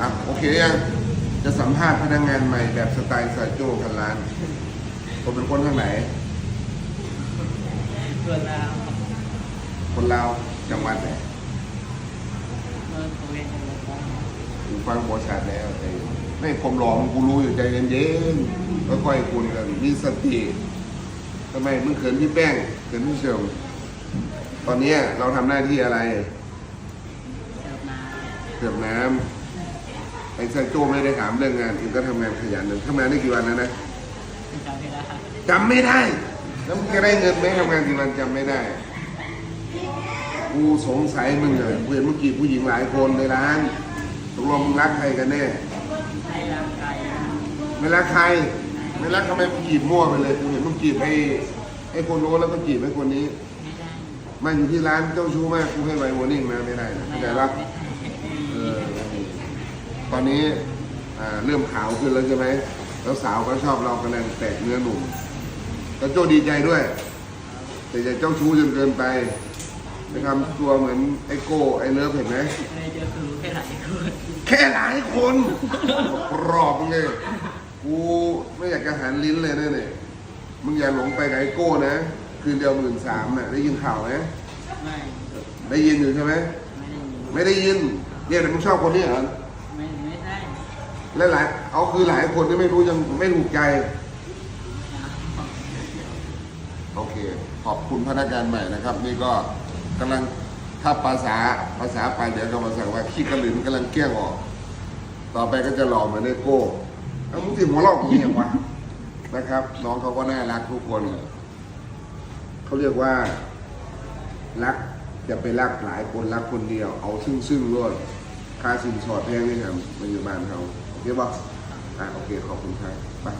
อะโอเคยังจะสัมภาษณ์พนักงานใหม่แบบสไตล์ซาโจพันล้านผมเป็นคนทางไหนส่วนเราคนลาวจังหวัดไหนเมื่อเขาเรียนกันแล้วก็กูฟังบริษัทแล้วใจเย็นไม่ผมหลอมกูรู้อยู่ใจเย็นๆค่อยคุยกันมีสติทำไมมึงเขินพี่แป้งเขินพี่เชลตอนนี้เราทำหน้าที่อะไร เสิร์ฟน้ำเสิร์ฟน้ำ ไอ้ซาโจ้ไม่ได้ถามเรื่องงานเองก็ทำงานขยันหนึ่งทำงานได้กี่วันแล้วนะำจำไม่ได้จำไม่ได้แล้วมึงจะได้เงินไหมทำงานกี่วันจำไม่ได้กูสงสัยมึงเลยกูเห็นเมื่อกี้ผู้หญิงหลายคนในร้านตกลงมึงรักใครกันแน่ให้ร่างกายไม่รักใครไม่รักทำไมมึงจีบมั่วไปเลยกูเห็นมึงจีบไอ้ไอ้คนโน้นแล้วก็จีบไอ้คนนี้ไม่ได้มาอยู่ที่ร้านเจ้าชู้มากกูให้ไวโอนิ่งนะไม่ได้นะเข้าใจปะไม่ได้เออ ตอนนี้อ่าเริ่มขาวขึ้นแล้วใช่ไหมแล้วสาวก็ชอบเรากำลังแตกเนื้อหนุ่มแล้วโจดีใจด้วย แต่อย่าเจ้าชู้จนเกินไปไปทำตัวเหมือนไอ้โก้ไอ้เลิฟเห็นไหมไม่ได้เจอคือแค่หลายคน แค่หลายคนกรอบมึงเลยกูไม่อยากจะหันลิ้นเลยนะเนี่ยมึงอย่าหลงไปกับไอ้โก้นะ คืนเดียวหมื่นสามน่ะได้ยินข่าวไหมไม่ ได้ยินอยู่ใช่ไหมไม่ได้ยินไม่ได้ยินเนี่ยแต่มึงชอบคนนี้เหรอไม่ไม่ได้ และหลายเอาคือหลายคนที่ไม่รู้ยังไม่ถูกใจ โอเค ขอบคุณพนักงานใหม่นะครับ นี่ก็กำลังถ้าภาษาภาษาไปเดี๋ยวก็มาสั่งว่าขี้กระหลินกำลังเกลี้ยงออก ต่อไปก็จะหล่อเหมือนไอ้โก้เอามึงที่หัวเราะกูอย่างวะนะครับ น้องเขาก็น่ารักทุกคนเขาเรียกว่า รักจะไปรักหลายคนรักคนเดียว เอาซึ่งซึ่งรวดค่าสินสอดแพงนี่ครับมาอยู่บ้านเขา โอเคป่ะอ่